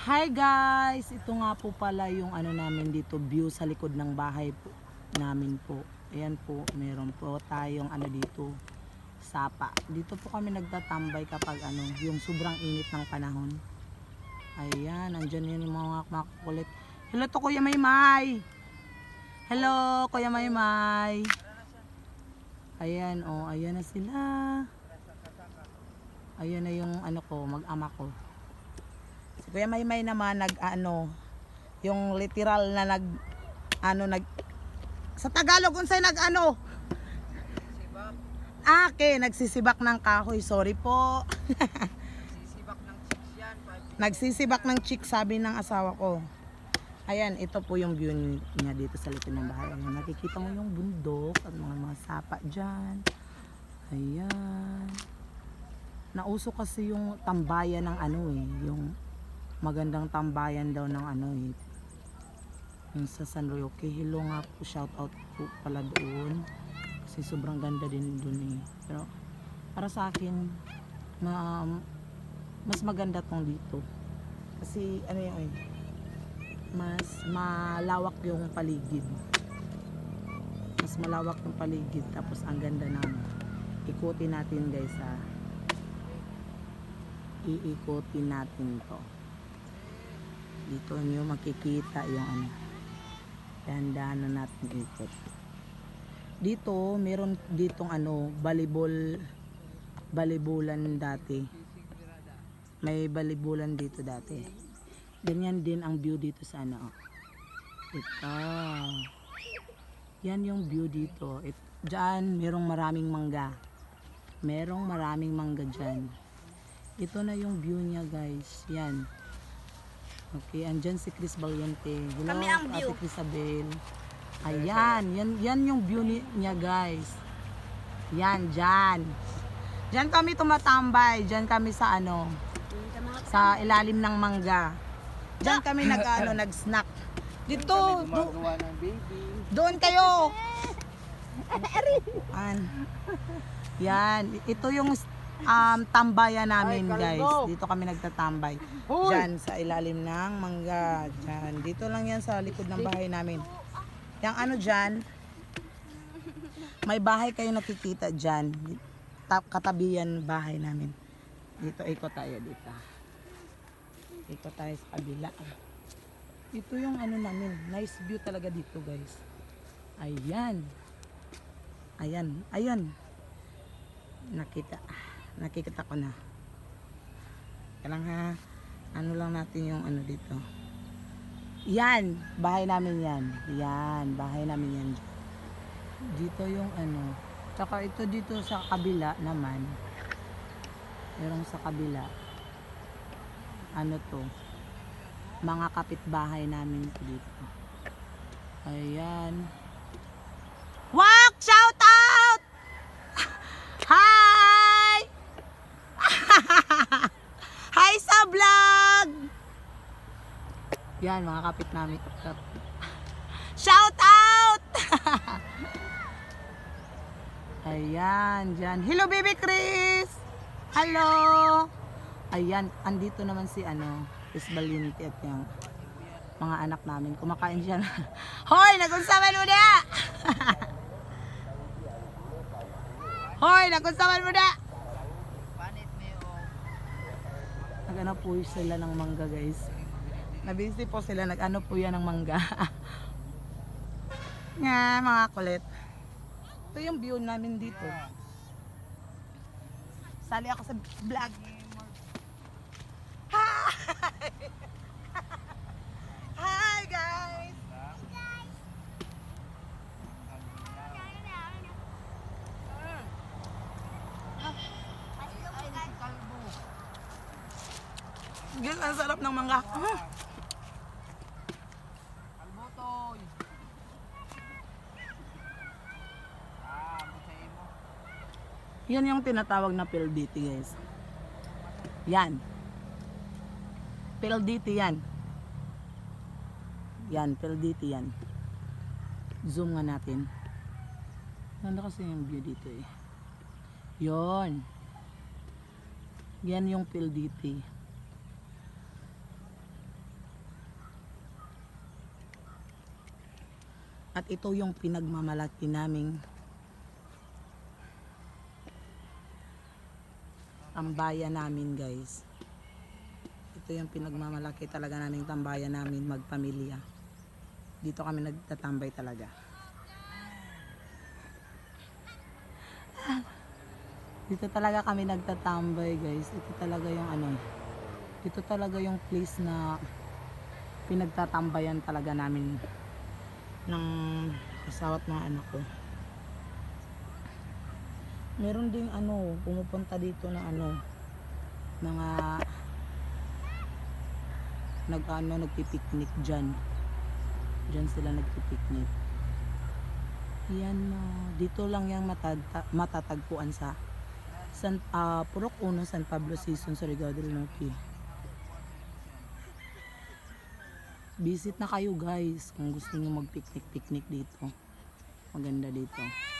Hi guys! Ito nga po pala yung ano namin dito, view sa likod ng bahay po, namin po. Ayan po, meron po tayong ano dito, sapa. Dito po kami nagtatambay kapag ano, yung sobrang init ng panahon. Ayan, nandyan yun yung mga makukulit. Hello to Kuya Maymay! Hello Kuya Maymay! Ayan, oh, ayan na sila. Ayan na yung ano ko, mag-ama ko. Kuya Maymay naman nag ano, yung literal na nag ano nag sa Tagalog unsay nag ano? Ake, nagsisibak ng kahoy. Sorry po. nagsisibak ng chick sabi ng asawa ko. Ayan, ito po yung view ni- niya dito sa likod ng bahay. Ayan, nakikita mo yung bundok at mga mga sapa dyan. Ayan. Nauso kasi yung tambayan ng ano eh, yung magandang tambayan daw ng ano eh. Yung sa San Roque. Hello nga po, shout out po pala doon. Kasi sobrang ganda din doon eh. Pero para sa akin, ma, mas maganda tong dito. Kasi ano yun eh, mas malawak yung paligid. Mas malawak yung paligid. Tapos ang ganda ng ikutin natin guys ha. Iikutin natin to. Dito nyo makikita yung ano. Dahan-dahan na natin ikot. Dito, meron ditong ano, volleyball, volleyballan dati. May volleyballan dito dati. Ganyan din ang view dito sa ano. oh. Ito. Yan yung view dito. It, dyan, merong maraming mangga. Merong maraming mangga dyan. Ito na yung view niya guys. Yan. Okay, andyan si Chris Valiente. Hello, Kami ang view. Ate Crisabel. Ayan, yan, yan yung view ni, niya guys. Yan, dyan. Dyan kami tumatambay. Dyan kami sa ano, sa ilalim ng mangga. Diyan kami nag ano, nag-snack. Dito, do, doon kayo. An. Yan, ito yung um, tambayan namin Ay, guys. Dito kami nagtatambay. Diyan sa ilalim ng mangga. Diyan. Dito lang yan sa likod ng bahay namin. Yang ano dyan, may bahay kayo nakikita dyan. Ta- Katabi yan bahay namin. Dito, ikot tayo dito. Ikot tayo sa kabila. Ito yung ano namin. Nice view talaga dito guys. Ayan. Ayan. Ayan. Nakita. Nakikita ko na. Kailang ha. Ano lang natin yung ano dito. Yan. Bahay namin yan. Yan. Bahay namin yan. Dito yung ano. Tsaka ito dito sa kabila naman. Merong sa kabila. Ano to? Mga kapitbahay namin ito dito. Ayan. Wak! Shout out! Hi! Hi sa vlog! Yan, mga kapit namin. Shout out! Ayan, dyan. Hello, baby Chris! Hello! Ayan, andito naman si ano, Chris Balinti at yung mga anak namin. Kumakain siya na. Hoy, nagunsaman mo na! Hoy, nagunsaman mo na! Nag-ano po sila ng mangga guys. Nabisi po sila, nag-ano po yan ng mangga. Nga, mga kulit. Ito yung view namin dito. Sali ako sa vlog. Hi! Hi guys! Guys, ang sarap ng mangga. Ah, Yan yung tinatawag na PLDT guys. Yan. PLDT yan. Yan, PLDT yan. Zoom nga natin. Ganda kasi yung view dito eh. Yun. Yan yung PLDT. At ito yung pinagmamalaki naming tambayan namin guys. Ito yung pinagmamalaki talaga naming tambayan namin magpamilya. Dito kami nagtatambay talaga. Dito talaga kami nagtatambay guys. Ito talaga yung ano. Ito talaga yung place na pinagtatambayan talaga namin ng asawa at mga anak ko. Meron ding ano, pumupunta dito na ano, mga nag ano, nagpipiknik dyan. Dyan sila nagpipiknik. Yan na. dito lang yung matata- matatagpuan sa San, ah, Purok 1, San Pablo Season sa Rigao del Norte. Visit na kayo guys kung gusto niyo mag-picnic-picnic dito. Maganda dito.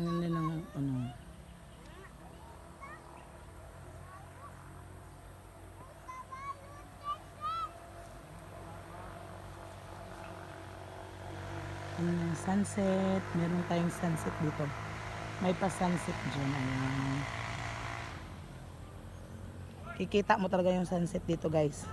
Ang ganda ng ano. Ang sunset. Meron tayong sunset dito. May pa sunset dyan. Ayan. Kikita mo talaga yung sunset dito guys.